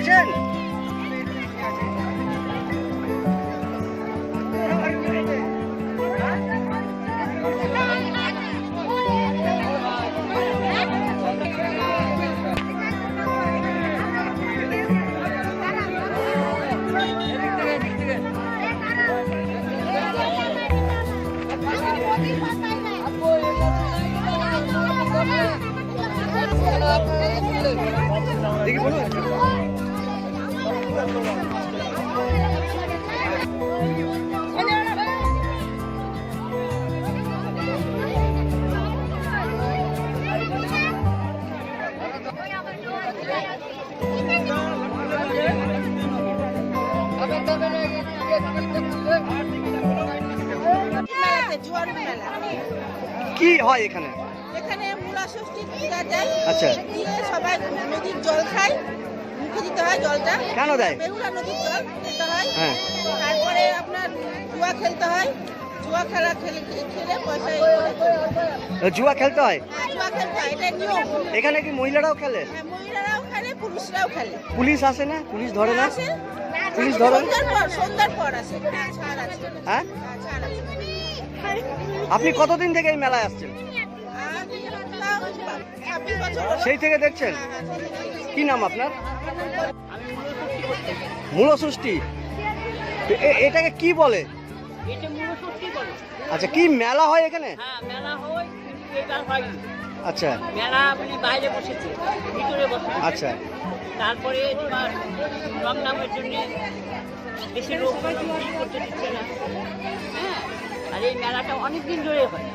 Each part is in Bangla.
认这里。কি হয় এখানে? এখানে মূলা ষষ্ঠী পূজা দেয় আচ্ছা। দিয়ে সবাই নদীর জল খায় মুখে দিতে হয় জলটা। কেন দেয়? বেহুলা নদীর জল দিতে হয়। হ্যাঁ। তারপরে আপনার জুয়া খেলতে হয়। জুয়া খেলা খেলে খেলে পয়সা জুয়া খেলতে হয়? হ্যাঁ, জুয়া খেলতে হয়। এটা নিয়ম। এখানে কি মহিলারাও খেলে? হ্যাঁ, মহিলারাও খেলে পুরুষরাও খেলে। পুলিশ আসে না? পুলিশ ধরে না? পুলিশ ধরে? সন্ধ্যার পর সন্ধ্যার পর আসে। হ্যাঁ, আপনি কতদিন থেকে এই মেলায় আসছেন। সেই থেকে দেখছেন। কি নাম আপনার? এ- এ- এটাকে কি বলে? মূল আচ্ছা কি মেলা হয় এখানে? হ্যাঁ মেলা আচ্ছা। মেলা মানে বাইরে বসেছে ভিতরে বসে আচ্ছা। তারপরে তোমার জন্য বেশি লোক করতে দিচ্ছে না। হ্যাঁ। আর এই মেলাটা অনেক দিন ধরে হয়।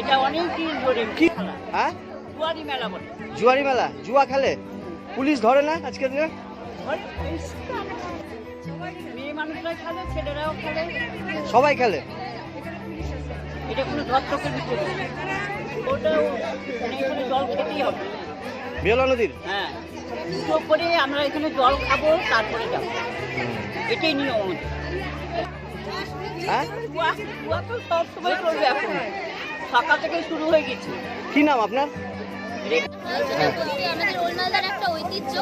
এটা অনেক দিন ধরে কি? হ্যাঁ? জুয়ারি মেলা বলে। জুয়ারি মেলা? জুয়া খেলে? পুলিশ ধরে না আজকের দিনে? মেয়ে মানুষরা খেলে ছেলেরাও খেলে। সবাই খেলে? এটা কোনো ধর্তকের। মানে জল খেতেই হবে। বেলা নদীর? হ্যাঁ। করে আমরা এখানে জল খাব তারপরে যাব। এটাই নিয়ম আমাদের। কুয়া এখন। সকাল থেকে শুরু হয়ে গেছে। কি নাম আপনার? আমাদের ওলমালদার একটা ঐতিহ্য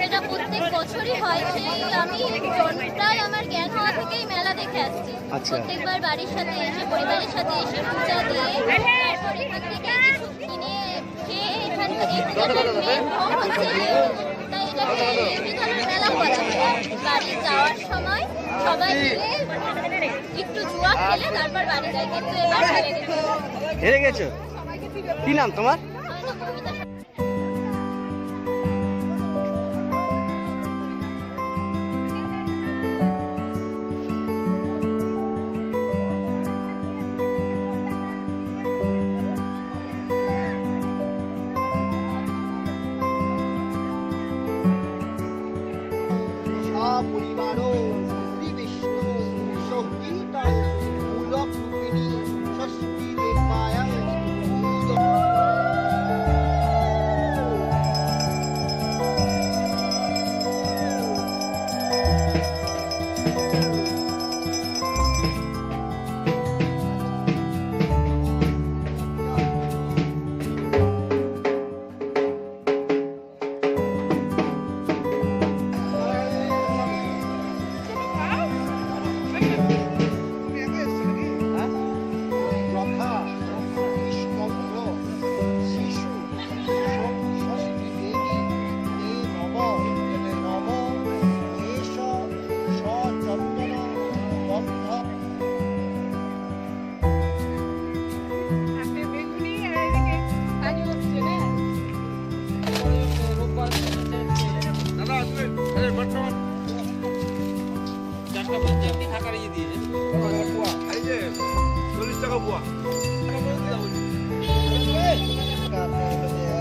যেটা প্রত্যেক বছরই হয় সেই আমি প্রায় আমার জ্ঞান হওয়া থেকেই মেলা দেখে আসছি। আচ্ছা। প্রত্যেকবার বাড়ির সাথে এসে পরিবারের সাথে এসে পূজা দিয়ে তারপরে প্রত্যেকে কিছু কিনে খেয়ে এখান থেকে ভোগ হচ্ছে। এই। তাই এটাকে এই মেলা বলা হয়। বাড়ি যাওয়ার সময় সবাই মিলে হেরে গেছো? কি নাম তোমার?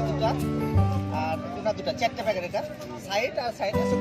দুটা আর দুটা দুটা চারটে প্যাকেট এটা সাইড আর সাইড আছে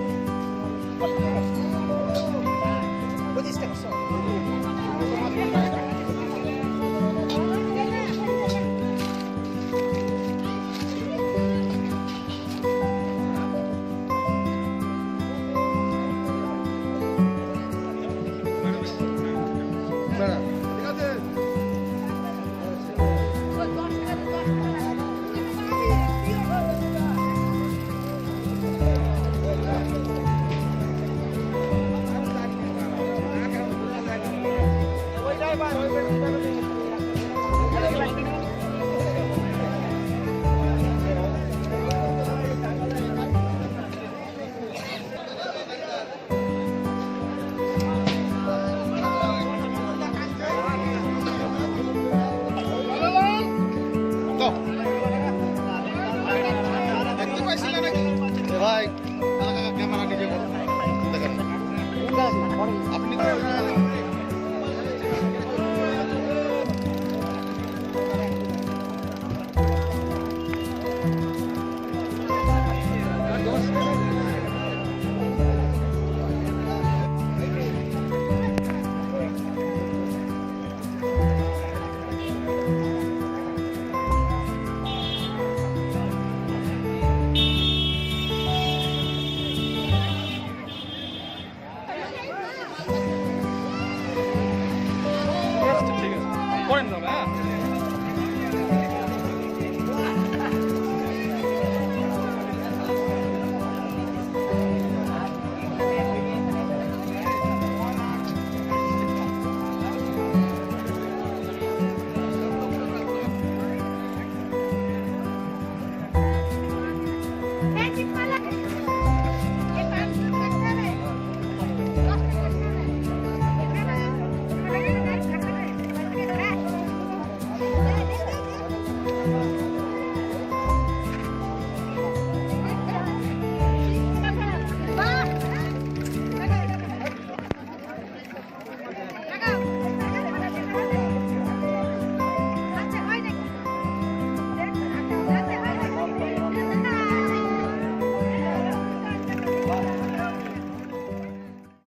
Yeah.